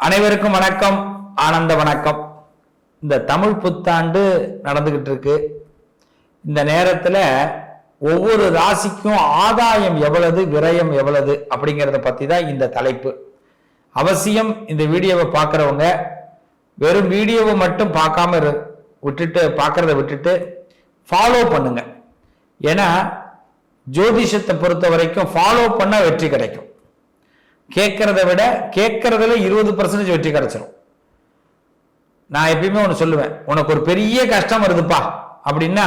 அனைவருக்கும் வணக்கம் ஆனந்த வணக்கம். இந்த தமிழ் புத்தாண்டு நடந்துகிட்டு இருக்கு. இந்த நேரத்துல ஒவ்வொரு ராசிக்கும் ஆதாயம் எவ்வளவு விரயம் எவ்வளவு அப்படிங்கிறத பத்தி தான் இந்த தலைப்பு. அவசியம் இந்த வீடியோவை பார்க்குறவங்க வெறும் வீடியோவை மட்டும் பார்க்காம இரு- விட்டுட்டு பார்க்கறத விட்டுட்டு ஃபாலோ பண்ணுங்க. ஏன்னா ஜோதிஷத்தை பொறுத்த வரைக்கும் ஃபாலோ பண்ணால் வெற்றி கிடைக்கும். கேட்கறத விட கேட்கறதுல இருபது பர்சன்டேஜ் வெற்றி கிடைச்சிரும். நான் எப்பயுமே ஒன்று சொல்லுவேன் உனக்கு ஒரு பெரிய கஷ்டம் வருதுப்பா அப்படின்னா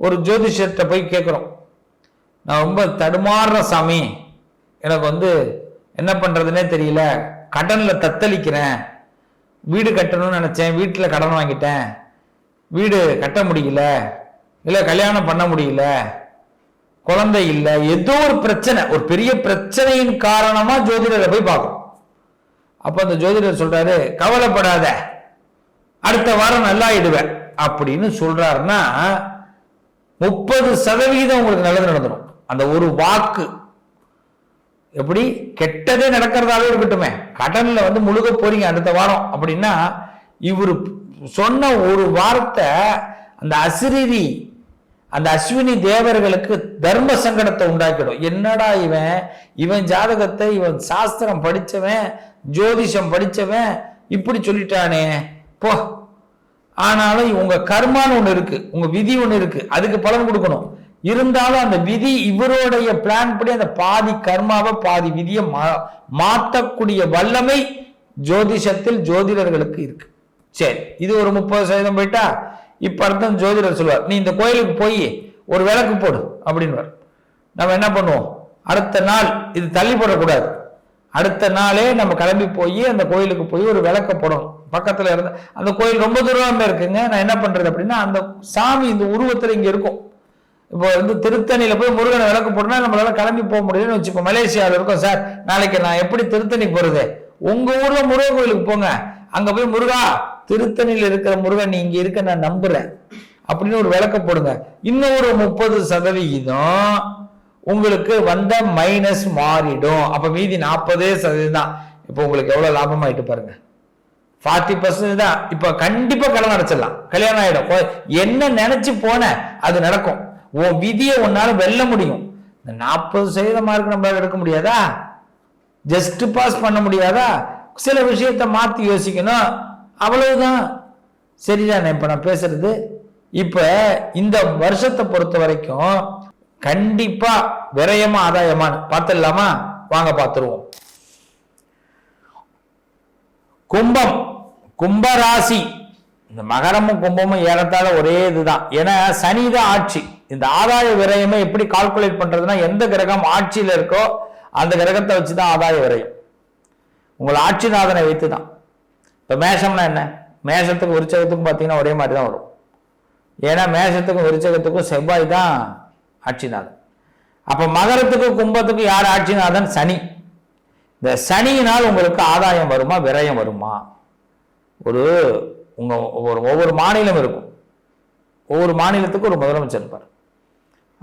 ஒரு ஜோதிஷத்தை போய் கேட்குறோம். நான் ரொம்ப தடுமாறுற சாமி எனக்கு வந்து என்ன பண்ணுறதுனே தெரியல கடனில் தத்தளிக்கிறேன் வீடு கட்டணும்னு நினச்சேன் வீட்டில் கடன் வாங்கிட்டேன் வீடு கட்ட முடியல இல்லை கல்யாணம் பண்ண முடியல குழந்தை இல்லை ஏதோ ஒரு பிரச்சனை ஒரு பெரிய பிரச்சனையின் காரணமா ஜோதிடரை போய் பார்க்கும் அப்ப அந்த ஜோதிடர் சொல்றாரு கவலைப்படாத அடுத்த வாரம் நல்லா இடுவேன் அப்படின்னு சொல்றாருன்னா முப்பது சதவிகிதம் உங்களுக்கு நல்லது நடந்துடும் அந்த ஒரு வாக்கு. எப்படி? கெட்டதே நடக்கிறதாவே இருக்கட்டுமே. கடன்ல வந்து முழுக போறீங்க அடுத்த வாரம் அப்படின்னா இவர் சொன்ன ஒரு வார்த்தை அந்த அசிரிதி அந்த அஸ்வினி தேவர்களுக்கு தர்ம சங்கடத்தை உண்டாக்கிடும். என்னடா இவன்? இவன் ஜாதகத்தை இவன் சாஸ்திரம் படித்தவன் ஜோதிஷம் படித்தவன் இப்படி சொல்லிட்டானே. போ. ஆனாலும் உங்க கர்மான்னு ஒன்று இருக்கு உங்க விதி ஒன்று இருக்கு அதுக்கு பலன் கொடுக்கணும். இருந்தாலும் அந்த விதி இவருடைய பிளான் படி அந்த பாதி கர்மாவை பாதி விதியை மா- மாற்றக்கூடிய வல்லமை ஜோதிஷத்தில் ஜோதிடர்களுக்கு இருக்கு. சரி இது ஒரு முப்பது சதவீதம் போயிட்டா? இப்ப அர்த்தம் ஜோதிடர் சொல்லுவார் நீ இந்த கோயிலுக்கு போய் ஒரு விளக்கு போடு அப்படின்னுவார். நம்ம என்ன பண்ணுவோம்? அடுத்த நாள் இது தள்ளி போடக்கூடாது. அடுத்த நாளே நம்ம கிளம்பி போய் அந்த கோயிலுக்கு போய் ஒரு விளக்க போடணும். பக்கத்துல இருந்த அந்த கோயில் ரொம்ப தூரமாக இருக்குங்க. நான் என்ன பண்றது அப்படின்னா அந்த சாமி இந்த உருவத்துல இங்க இருக்கும். இப்போ வந்து திருத்தணியில போய் முருகனை விளக்கு போட்டோம்னா நம்மளால கிளம்பி போக முடியும்னு வச்சுப்போம் மலேசியாவில் இருக்கோம். சார் நாளைக்கு நான் எப்படி திருத்தணி போறது? உங்க ஊர்ல முருகன் கோயிலுக்கு போங்க. அங்க போய் முருகா திருத்தணியில் இருக்கிற முருகன் நீ இங்க இருக்க நான் நம்புறேன். அப்படின்னு ஒரு விளக்க போடுங்க. இன்னும் ஒரு முப்பது சதவிகிதம் உங்களுக்கு வந்த மைனஸ் மாறிடும். அப்ப மீதி நாற்பதே சதவீதம் தான். இப்போ உங்களுக்கு எவ்வளவு லாபமாயிட்டு பாருங்க. ஃபார்ட்டி பர்சன்ட் தான். இப்ப கண்டிப்பா கடன் அடைச்சிடலாம். கல்யாணம் ஆயிடும். என்ன நினைச்சு போன அது நடக்கும். உன் விதியை உன்னால வெல்ல முடியும். இந்த நாற்பது சதவீத மார்க் நம்மளால எடுக்க முடியாதா? ஜஸ்ட் பாஸ் பண்ண முடியாதா? சில விஷயத்த மாத்தி யோசிக்கணும். அவ்வளவுதான். சரிதானே இப்போ நான் பேசுறது? இப்போ இந்த வருஷத்தை பொறுத்த வரைக்கும் கண்டிப்பா விரயமா ஆதாயமான்னு பார்த்துடலாமா? வாங்க பார்த்துருவோம். கும்பம் கும்பராசி. இந்த மகரமும் கும்பமும் ஏறத்தாழ ஒரே இதுதான். ஏன்னா சனிதான் ஆட்சி. இந்த ஆதாய விரயமே எப்படி கால்குலேட் பண்றதுன்னா எந்த கிரகம் ஆட்சியில் இருக்கோ அந்த கிரகத்தை வச்சு தான் ஆதாய விரயம். உங்கள் ஆட்சிநாதனை வைத்து தான் இப்போ மேஷம்னா என்ன? மேஷத்துக்கு விருச்சகத்துக்கும் பார்த்தீங்கன்னா ஒரே மாதிரி தான் வரும். ஏன்னா மேஷத்துக்கும் விருச்சகத்துக்கும் செவ்வாய் தான் ஆட்சிநாதன். அப்போ மகரத்துக்கும் கும்பத்துக்கும் யார் ஆட்சிநாதன்? சனி. இந்த சனியினால் உங்களுக்கு ஆதாயம் வருமா விரயம் வருமா? ஒரு உங்கள் ஒரு ஒவ்வொரு மாநிலம் இருக்கும். ஒவ்வொரு மாநிலத்துக்கும் ஒரு முதலமைச்சர் இருப்பார்.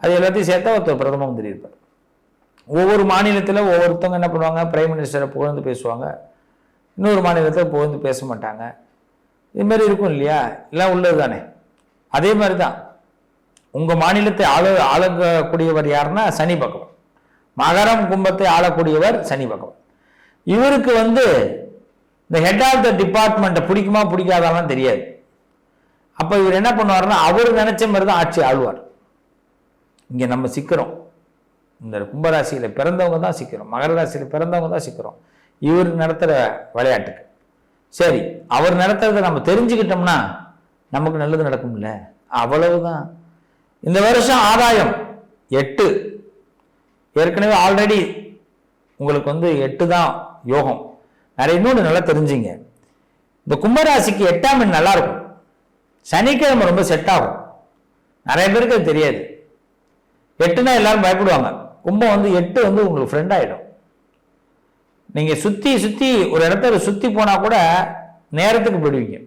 அது எல்லாத்தையும் சேர்த்தா ஒருத்தர் பிரதம மந்திரி இருப்பார். ஒவ்வொரு மாநிலத்தில் ஒவ்வொருத்தவங்க என்ன பண்ணுவாங்க? பிரைம் மினிஸ்டரை புகழ்ந்து பேசுவாங்க. இன்னொரு மாநிலத்தில் புகழ்ந்து பேச மாட்டாங்க இதுமாதிரி இருக்கும் இல்லையா? எல்லாம் உள்ளது தானே அதே மாதிரி தான் உங்கள் மாநிலத்தை ஆள ஆளக்கூடியவர் யாருன்னா சனி பகவான். மகரம் கும்பத்தை ஆளக்கூடியவர் சனி பகவான். இவருக்கு வந்து இந்த ஹெட் ஆஃப் த டிபார்ட்மெண்ட்டை பிடிக்குமா பிடிக்காதான்னு தெரியாது. அப்போ இவர் என்ன பண்ணுவாருன்னா அவர் நினைச்ச மாதிரி தான் ஆட்சி ஆளுவார். இங்கே நம்ம சிக்கிறோம். இந்த கும்பராசியில் பிறந்தவங்க தான் சிக்கிறோம். மகர ராசியில் பிறந்தவங்க தான் சிக்கிறோம். இவர் நடத்துகிற விளையாட்டுக்கு. சரி அவர் நடத்துறத நம்ம தெரிஞ்சுக்கிட்டோம்னா நமக்கு நல்லது நடக்கும்ல? அவ்வளவுதான். இந்த வருஷம் ஆதாயம் எட்டு. ஏற்கனவே ஆல்ரெடி உங்களுக்கு வந்து எட்டு தான் யோகம். நிறைய இன்னொன்று நல்லா தெரிஞ்சுங்க. இந்த கும்பராசிக்கு எட்டாம் எண் நல்லா இருக்கும். சனிக்கிழமை ரொம்ப செட் ஆகும். நிறைய பேருக்கு அது தெரியாது. எட்டுனா எல்லாரும் பயப்படுவாங்க. கும்பம் வந்து எட்டு வந்து உங்களுக்கு ஃப்ரெண்ட் ஆகிடும் நீங்கள் சுற்றி சுற்றி ஒரு இடத்துல சுற்றி போனால் கூட நேரத்துக்கு போயிடுவீங்க.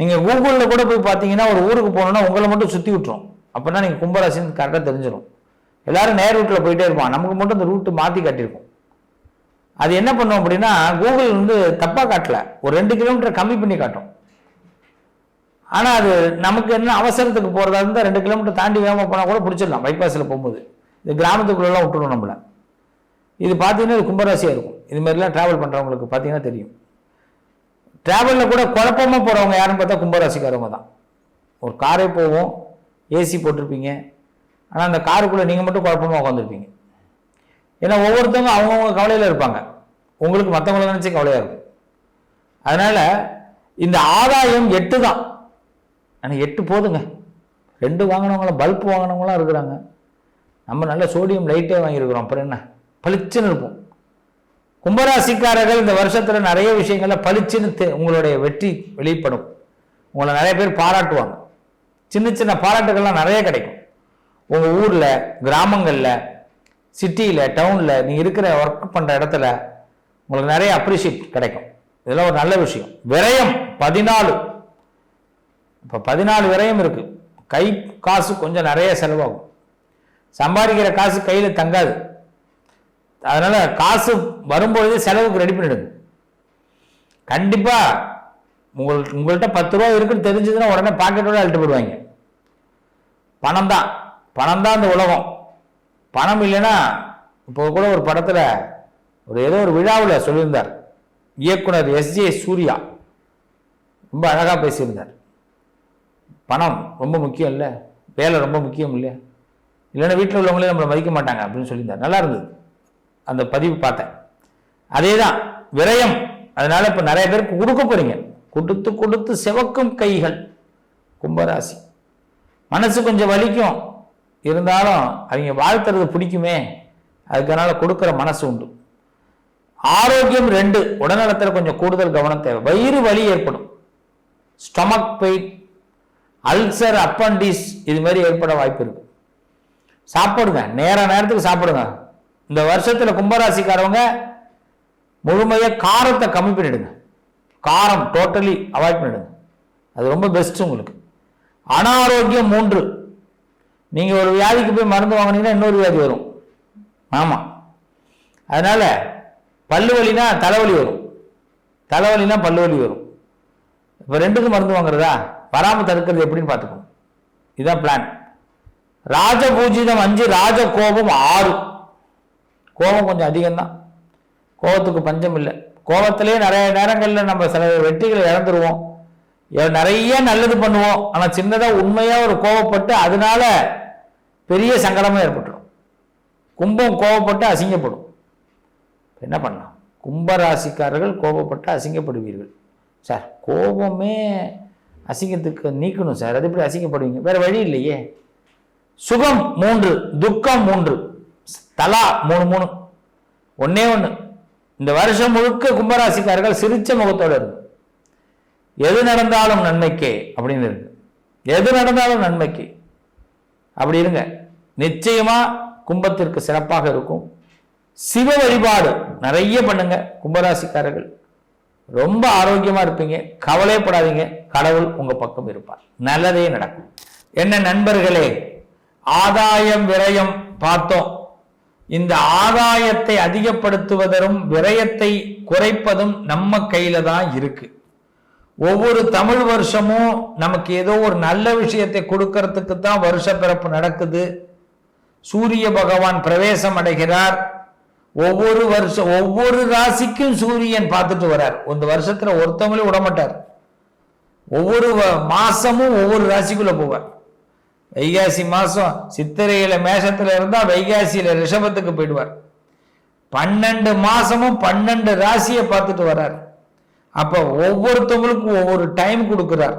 நீங்கள் கூகுளில் கூட போய் பார்த்தீங்கன்னா ஒரு ஊருக்கு போகணுன்னா உங்களை மட்டும் சுற்றி விட்டுரும். அப்படின்னா நீங்கள் கும்பராசின்னு கரெக்டாக தெரிஞ்சிடும் எல்லாரும் நேர் ரூட்டில் போயிட்டே இருப்பான் நமக்கு மட்டும் அந்த ரூட்டு மாற்றி காட்டியிருக்கும். அது என்ன பண்ணும் அப்படின்னா கூகுள் வந்து தப்பாக காட்டல. ஒரு ரெண்டு கிலோமீட்டர் கம்மி பண்ணி காட்டும். ஆனால் அது நமக்கு என்ன அவசரத்துக்கு போகிறதா இருந்தால் ரெண்டு கிலோமீட்டர் தாண்டி வேகமாக போனால் கூட பிடிச்சிடலாம். பைபாஸில் போகும்போது. இது கிராமத்துக்குள்ளெல்லாம் விட்டுரும் நம்மளை. இது பார்த்தீங்கன்னா இது கும்பராசியாக இருக்கும். இது மாதிரிலாம் ட்ராவல் பண்ணுறவங்களுக்கு பார்த்தீங்கன்னா தெரியும். ட்ராவலில் கூட குழப்பமாக போகிறவங்க யாருன்னு பார்த்தா கும்பராசிக்காரவங்க தான். ஒரு காரே போவோம் ஏசி போட்டிருப்பீங்க. ஆனால் அந்த காருக்குள்ளே நீங்கள் மட்டும் குழப்பமாக உட்காந்துருப்பீங்க ஏன்னா ஒவ்வொருத்தவங்க அவங்கவுங்க கவலையில் இருப்பாங்க. உங்களுக்கு மற்றவங்கள நினச்சி கவலையாக இருக்கும் அதனால் இந்த ஆதாயம் எட்டு தான். ஆனால் எட்டு போதுங்க. ரெண்டு வாங்கினவங்களாம் பல்ப் வாங்கினவங்களாம் இருக்கிறாங்க. நம்ம நல்ல சோடியம் லைட்டே வாங்கியிருக்கிறோம். அப்புறம் என்ன? பளிச்சுன்னு இருப்போம். கும்பராசிக்காரர்கள் இந்த வருஷத்தில் நிறைய விஷயங்களில் பளிச்சுன்னு தெ- உங்களுடைய வெற்றி வெளிப்படும். உங்களை நிறைய பேர் பாராட்டுவாங்க. சின்ன சின்ன பாராட்டுகள்லாம் நிறைய கிடைக்கும். உங்கள் ஊரில் கிராமங்களில் சிட்டியில் டவுனில் நீங்கள் இருக்கிற ஒர்க் பண்ணுற இடத்துல உங்களுக்கு நிறைய அப்ரிஷியேட் கிடைக்கும். இதெல்லாம் ஒரு நல்ல விஷயம். விரயம் பதினாலு. இப்போ பதினாலு விரயம் இருக்குது கை காசு கொஞ்சம் நிறைய செலவாகும். சம்பாதிக்கிற காசு கையில் தங்காது. அதனால காசு வரும்பொழுது செலவுக்கு ரெடி பண்ணிடுங்க. கண்டிப்பா உங்களுக்கு உங்கள்கிட்ட பத்து ரூபா இருக்குன்னு தெரிஞ்சதுன்னா உடனே பாக்கெட்டோட அழுட்டு போடுவாங்க. பணம் தான். பணம் தான் இந்த உலகம். பணம் இல்லைன்னா இப்போ கூட ஒரு படத்தில் ஒரு ஏதோ ஒரு விழாவில் சொல்லியிருந்தார். இயக்குனர் எஸ்ஜே சூர்யா. ரொம்ப அழகாக பேசியிருந்தார். பணம் ரொம்ப முக்கியம் இல்லை? வேலை ரொம்ப முக்கியம் இல்லையா? இல்லைன்னா வீட்டில் உள்ளவங்களே நம்மளை மதிக்க மாட்டாங்க அப்படின்னு சொல்லியிருந்தார். நல்லா இருந்தது. அந்த பதிவு பார்த்தேன். அதே தான் விரயம். அதனால இப்போ நிறைய பேருக்கு கொடுக்க போறீங்க. கொடுத்து கொடுத்து சிவக்கும் கைகள். கும்பராசி. மனசு கொஞ்சம் வலிக்கும். இருந்தாலும் அவங்க வாழ்த்துறது பிடிக்குமே. அதுக்கனால கொடுக்குற மனசு உண்டு. ஆரோக்கியம் ரெண்டு. உடல்நலத்தில் கொஞ்சம் கூடுதல் கவனம் தேவை. வயிறு வலி ஏற்படும். ஸ்டொமக் பெயின் அல்சர் அப்பண்டிஸ் இது மாதிரி ஏற்பட வாய்ப்பு இருக்கு. சாப்பிடுங்க. நேர நேரத்துக்கு சாப்பிடுங்க. இந்த வருஷத்தில் கும்பராசிக்காரவங்க முழுமையாக காரத்தை கம்மி பண்ணிடுங்க. காரம் டோட்டலி அவாய்ட் பண்ணிடுங்க. அது ரொம்ப பெஸ்ட் உங்களுக்கு. அனாரோக்கியம் மூன்று. நீங்கள் ஒரு வியாதிக்கு போய் மருந்து வாங்குனீங்கன்னா இன்னொரு வியாதி வரும். ஆமாம் அதனால் பல்லு வலினா தலைவலி வரும். தலைவலினா பல்லு வலி வரும். இப்போ ரெண்டுக்கும் மருந்து வாங்குறதா? வராமல் தடுக்கிறது எப்படின்னு பார்த்துக்கணும் இதுதான் பிளான் ராஜபூஜிதம் அஞ்சு ராஜ கோபம் ஆறு. கோபம் கொஞ்சம் அதிகம்தான். கோபத்துக்கு பஞ்சம் இல்லை கோபத்திலே நிறைய நேரங்களில் நம்ம சில வெற்றிகளை இழந்துருவோம். நிறைய நல்லது பண்ணுவோம். ஆனால் சின்னதாக உண்மையாக ஒரு கோபப்பட்டு அதனால பெரிய சங்கடமும் ஏற்பட்டுரும். கும்பம் கோபப்பட்டு அசிங்கப்படும். என்ன பண்ணலாம்? கும்பராசிக்காரர்கள் கோபப்பட்டு அசிங்கப்படுவீர்கள். சார் கோபமே அசிங்கத்துக்கு நீக்கணும் சார். அது எப்படி அசிங்கப்படுவீங்க? வேறு வழி இல்லையே. சுகம் மூன்று துக்கம் மூன்று. தலா மூணு மூணு. ஒன்னே ஒன்று இந்த வருஷம் முழுக்க கும்பராசிக்காரர்கள் சிரிச்ச முகத்தோடு இருக்கு. எது நடந்தாலும் நன்மைக்கே அப்படின்னு இருக்கு. எது நடந்தாலும் நன்மைக்கு. அப்படி இருங்க. நிச்சயமா கும்பத்திற்கு சிறப்பாக இருக்கும். சிவ வழிபாடு நிறைய பண்ணுங்க கும்பராசிக்காரர்கள். ரொம்ப ஆரோக்கியமா இருப்பீங்க. கவலைப்படாதீங்க கடவுள் உங்க பக்கம் இருப்பார். நல்லதே நடக்கும். என்ன நண்பர்களே? ஆதாயம் விரயம் பார்த்தோம். இந்த ஆதாயத்தை அதிகப்படுத்துவதும் விரயத்தை குறைப்பதும் நம்ம கையில தான் இருக்கு. ஒவ்வொரு தமிழ் வருஷமும் நமக்கு ஏதோ ஒரு நல்ல விஷயத்தை கொடுக்கறதுக்கு தான் வருஷ பிறப்பு நடக்குது. சூரிய பகவான் பிரவேசம் அடைகிறார். ஒவ்வொரு வருஷம் ஒவ்வொரு ராசிக்கும் சூரியன் பார்த்துட்டு வரார் இந்த வருஷத்துல ஒருத்தவங்களே விடமாட்டார். ஒவ்வொரு வ- மாசமும் ஒவ்வொரு ராசிக்குள்ள போவார். வைகாசி மாதம் சித்திரையில மேஷத்தில் இருந்தால் வைகாசியில் ரிஷபத்துக்கு போயிடுவார். பன்னெண்டு மாதமும் பன்னெண்டு ராசியை பார்த்துட்டு வர்றார் அப்போ ஒவ்வொருத்தவங்களுக்கும் ஒவ்வொரு டைம் கொடுக்குறார்.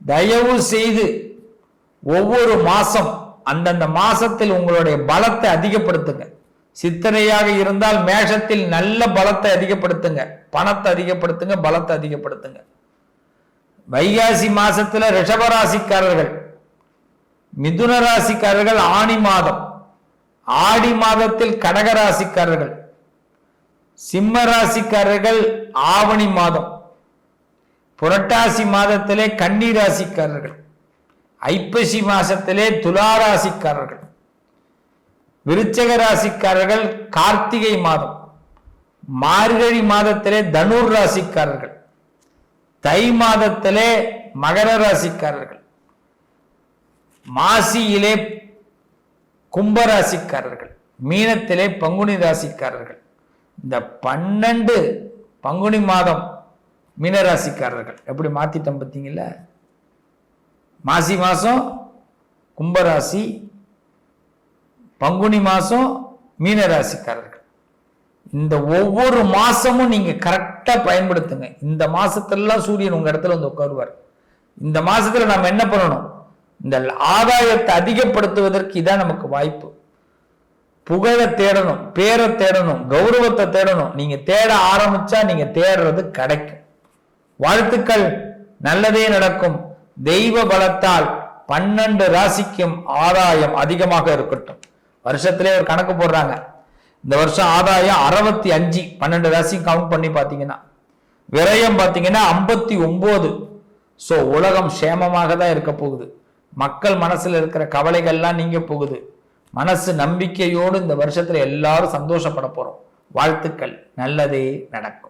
தயவு செய்து ஒவ்வொரு மாதம் அந்தந்த மாதத்தில் உங்களுடைய பலத்தை அதிகப்படுத்துங்க. சித்திரையாக இருந்தால் மேஷத்தில் நல்ல பலத்தை அதிகப்படுத்துங்க. பணத்தை அதிகப்படுத்துங்க பலத்தை அதிகப்படுத்துங்க. வைகாசி மாசத்துல ரிஷபராசிக்காரர்கள் மிதுன ராசிக்காரர்கள் ஆணி மாதம். ஆடி மாதத்தில் கடக ராசிக்காரர்கள். சிம்ம ராசிக்காரர்கள் ஆவணி மாதம். புரட்டாசி மாதத்திலே கன்னி ராசிக்காரர்கள். ஐப்பசி மாசத்திலே துலா ராசிக்காரர்கள். விருச்சக ராசிக்காரர்கள் கார்த்திகை மாதம். மார்கழி மாதத்திலே தனுர் ராசிக்காரர்கள். தை மாதத்திலே மகர ராசிக்காரர்கள். மாசியிலே கும்பராசிக்காரர்கள் மீனத்திலே பங்குனி ராசிக்காரர்கள் இந்த பன்னெண்டு பங்குனி மாதம் மீனராசிக்காரர்கள் எப்படி மாத்திட்டோம் பார்த்தீங்களா மாசி மாதம் கும்பராசி பங்குனி மாதம் மீனராசிக்காரர்கள் இந்த ஒவ்வொரு மாதமும் நீங்கள் கரெக்டாக பயன்படுத்துங்க. இந்த மாதத்துலலாம் சூரியன் உங்கள் இடத்துல வந்து உட்காருவார். இந்த மாதத்தில் நம்ம என்ன பண்ணணும்? இந்த ஆதாயத்தை அதிகப்படுத்துவதற்கு இதான் நமக்கு வாய்ப்பு. புகழை தேடணும் பேரை தேடணும் கௌரவத்தை தேடணும். நீங்க தேட ஆரம்பிச்சா நீங்க தேடுறது கிடைக்கும். வாழ்த்துக்கள். நல்லதே நடக்கும். தெய்வ பலத்தால் பன்னெண்டு ராசிக்கும் ஆதாயம் அதிகமாக இருக்கட்டும். வருஷத்திலே ஒரு கணக்கு போடுறாங்க. இந்த வருஷம் ஆதாயம் அறுபத்தி அஞ்சு பன்னெண்டு ராசி கவுண்ட் பண்ணி பார்த்தீங்கன்னா. விரயம் பார்த்தீங்கன்னா ஐம்பத்தி ஒன்பது ஸோ உலகம் சேமமாக தான் இருக்க போகுது. மக்கள் மனசில் இருக்கிற கவலைகள்லாம் நீங்க போகுது. மனசு நம்பிக்கையோடு இந்த வருஷத்துல எல்லாரும் சந்தோஷப்பட போறோம். வாழ்த்துக்கள். நல்லதே நடக்கும்.